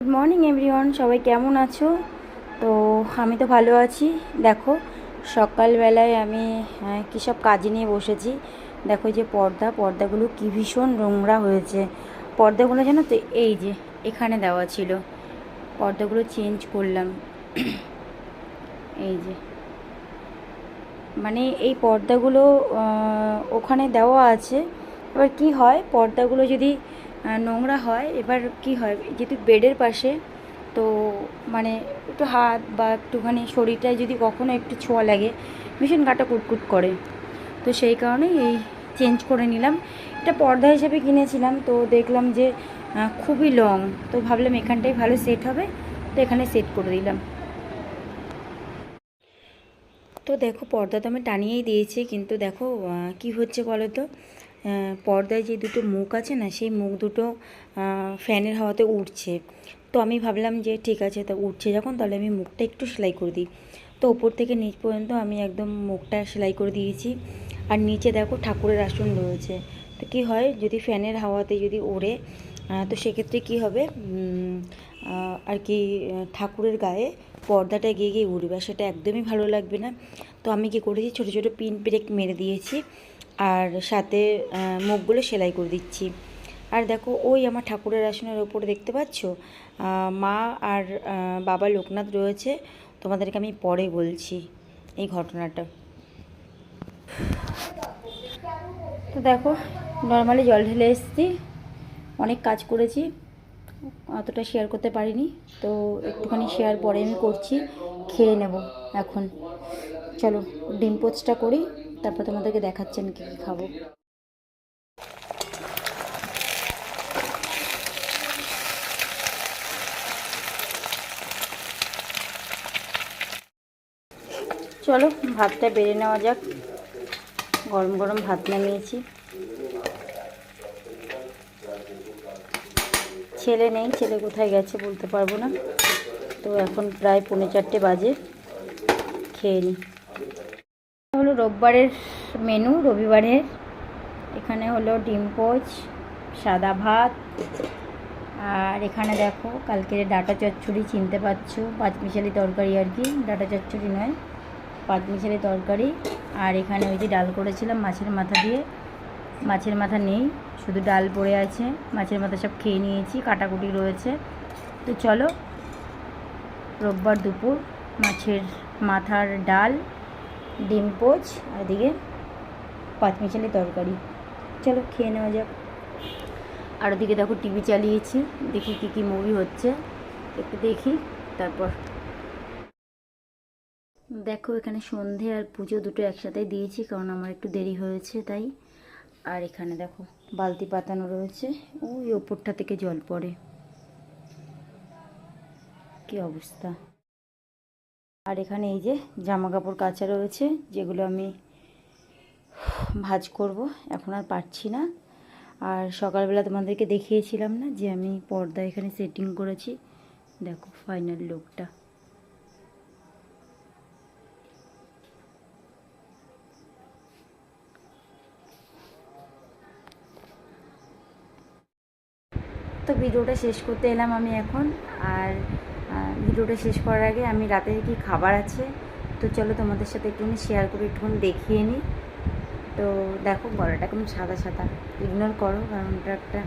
Good morning everyone সবাই কেমন আছো? তো আমি তো ভালো আছি। দেখো সকালবেলায় আমি হ্যাঁ, কী সব কাজ নিয়ে বসেছি। দেখো যে পর্দা পর্দাগুলো কী ভীষণ নোংরা হয়েছে। পর্দাগুলো জানো তো এই যে এখানে দেওয়া ছিল। পর্দাগুলো চেঞ্জ করলাম। এই যে। মানে এই পর্দাগুলো ওখানে দেওয়া আছে। এবার কি হয়? পর্দাগুলো যদি নোংরা হয়। এবার কি হয়, যেহেতু বেডের পাশে, তো মানে একটু হাত বা একটুখানি শরীরটায় যদি কখনো একটু ছোঁয়া লাগে, ভীষণ গাটা কুটকুট করে। তো সেই কারণেই এই চেঞ্জ করে নিলাম। এটা পর্দা হিসেবে কিনেছিলাম, তো দেখলাম যে খুবই লং। তো ভাবলাম এখানটাই ভালো সেট হবে, তো এখানে সেট করে দিলাম। তো দেখো, পর্দা তো আমি টানিয়েই দিয়েছি, কিন্তু দেখো কি হচ্ছে বলো তো? পর্দায় যে দুটো মুখ আছে না, সেই মুখ দুটো ফ্যানের হাওয়াতে উঠছে তো আমি ভাবলাম যে ঠিক আছে, তা উঠছে যখন, তাহলে আমি মুখটা একটু সেলাই করে দিই। তো ওপর থেকে নিচ পর্যন্ত আমি একদম মুখটা সেলাই করে দিয়েছি। আর নিচে দেখো ঠাকুরের আসন রয়েছে। তো কী হয়, যদি ফ্যানের হাওয়াতে যদি ওড়ে তো সেক্ষেত্রে কি হবে? আর কি, ঠাকুরের গায়ে পর্দাটা গিয়ে গিয়ে আর সেটা একদমই ভালো লাগবে না। তো আমি কি করেছি, ছোটো ছোটো পিন ব্রেক মেরে দিয়েছি। আর সাথে মুখগুলো সেলাই করে দিচ্ছি। আর দেখো, ওই আমার ঠাকুরের আসনের ওপরে দেখতে পাচ্ছ? মা আর বাবা লোকনাথ রয়েছে। তোমাদেরকে আমি পরে বলছি এই ঘটনাটা। তো দেখো, নর্মালি জল ঢেলে এসেছি। অনেক কাজ করেছি, অতটা শেয়ার করতে পারিনি। তো একটুখানি শেয়ার পরে আমি করছি, খেয়ে নেব এখন। চলো, ডিম পোচটা করি। তারপর তোমাদেরকে দেখাচ্ছেন কী কী খাব। চলো, ভাতটা বেড়ে নেওয়া যাক। গরম গরম ভাত নামিয়েছি। ছেলে নেই, ছেলে কোথায় গেছে বলতে পারব না। তো এখন প্রায় পৌনে চারটে বাজে। খেয়ে নিই রোববারের মেনু রবিবারের। এখানে হলো ডিম পোচ, সাদা ভাত, আর এখানে দেখো কালকের ডাটা চচ্চড়ি চিনতে পারছ। পাঁচমিশালি তরকারি আর কি, ডাটা চচ্চড়ি নয়, পাঁচমিশালি তরকারি। আর এখানে ওই যে ডাল করেছিলাম মাছের মাথা দিয়ে। মাছের মাথা নেই, শুধু ডাল পড়ে আছে। মাছের মাথা সব খেয়ে নিয়েছি, কাটাকুটি রয়েছে। তো চলো, রোববার দুপুর, মাছের মাথার ডাল। ডিম পোচ, আর এদিকে পাঁচমিশালি তরকারি। চলো খেয়ে নেওয়া যাক। আর ওদিকে দেখো টিভি চালিয়েছি, দেখি কী কী মুভি হচ্ছে। একটু দেখি, তারপর। দেখো এখানে সন্ধে আর পুজো দুটো একসাথে দিয়েছি, কারণ আমার একটু দেরি হয়েছে তাই। আর এখানে দেখো বালতি পাতানো রয়েছে, ওই ওপরটা থেকে জল পড়ে। কি অবস্থা? আর এখানে এই যে জামা কাপড় কাচা রয়েছে, যেগুলো আমি ভাজ করব। এখন আর পারছি না। আর সকালবেলা তোমাদেরকে দেখিয়েছিলাম না যে আমি পর্দা এখানে সেটিং করেছি? দেখো ফাইনাল লুকটা তো ভিডিওটা শেষ করতে এলাম আমি এখন। আর ভিডিওটা শেষ করার আগে আমি রাতে কি খাবার আছে? তো চলো তোমাদের সাথে একটুখানি শেয়ার করে একটুখানি দেখিয়ে নিই। তো দেখো গলাটা কেমন সাদা সাদা। ইগনোর করো, কারণ ওটা একটা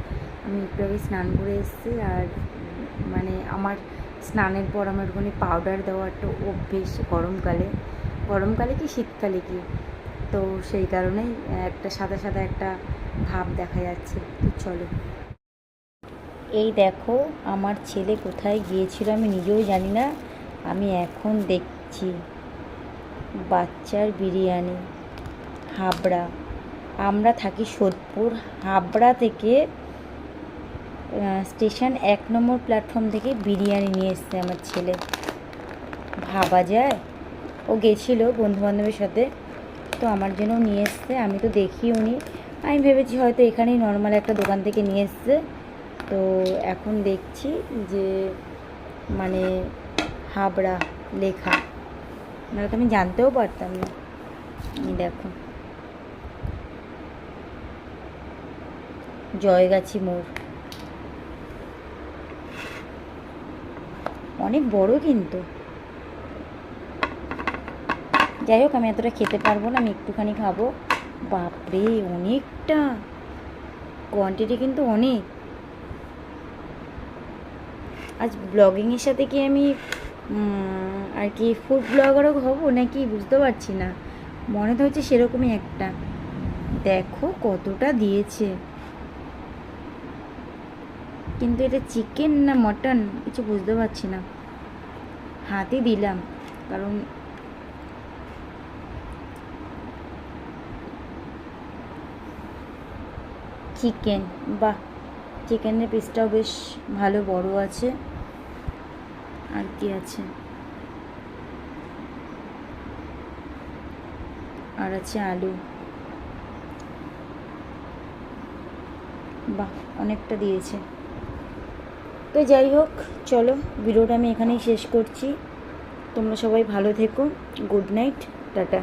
আমি একটু আগে স্নান করে এসেছি আর মানে আমার স্নানের পর আমার একটুখানি পাউডার দেওয়া একটা অভ্যেস গরমকালে। গরমকালে কি, শীতকালে কি? তো সেই কারণেই একটা সাদা সাদা একটা ভাব দেখা যাচ্ছে। তো চলো। এই দেখো, আমার ছেলে কোথায় গিয়েছিল আমি নিজেও জানি না। আমি এখন দেখছি। বাচ্চার বিরিয়ানি, হাবড়া। আমরা থাকি সোদপুর। হাবড়া থেকে স্টেশন এক নম্বর প্ল্যাটফর্ম থেকে বিরিয়ানি নিয়ে এসছে আমার ছেলে। ভাবা যায়? ও গেছিল বন্ধুবান্ধবের সাথে, তো আমার জন্য নিয়ে এসছে। আমি তো দেখিও নি। আমি ভেবেছি হয়তো এখানেই নর্মাল একটা দোকান থেকে নিয়ে এসছে। তো এখন দেখছি যে মানে হাবড়া লেখা। নাহলে তো আমি জানতেও পারতাম না। দেখো। জয়গাছি মোড়। অনেক বড় কিন্তু। যাই হোক, আমি এতটা খেতে পারব না, আমি একটুখানি খাব। বাপরে, অনেকটা। কোয়ান্টিটি কিন্তু অনেক। আজ ব্লগিংয়ের সাথে কি আমি আর কি ফুড ব্লগারও হব নাকি বুঝতে পারছি না। মনে তো হচ্ছে সেরকমই একটা। দেখো কতটা দিয়েছে। কিন্তু এটা চিকেন না মটন কিছু বুঝতে পারছি না। হাতে দিলাম, কারণ চিকেন বাহ। চিকেনের পিসটাও বেশ ভালো, বড় আছে। আর কি আছে? আর আছে আলু। বাহ, অনেকটা দিয়েছে। তো যাই হোক, চলো ভিডিওটা আমি এখানেই শেষ করছি। তোমরা সবাই ভালো থেকো। Good night, tata.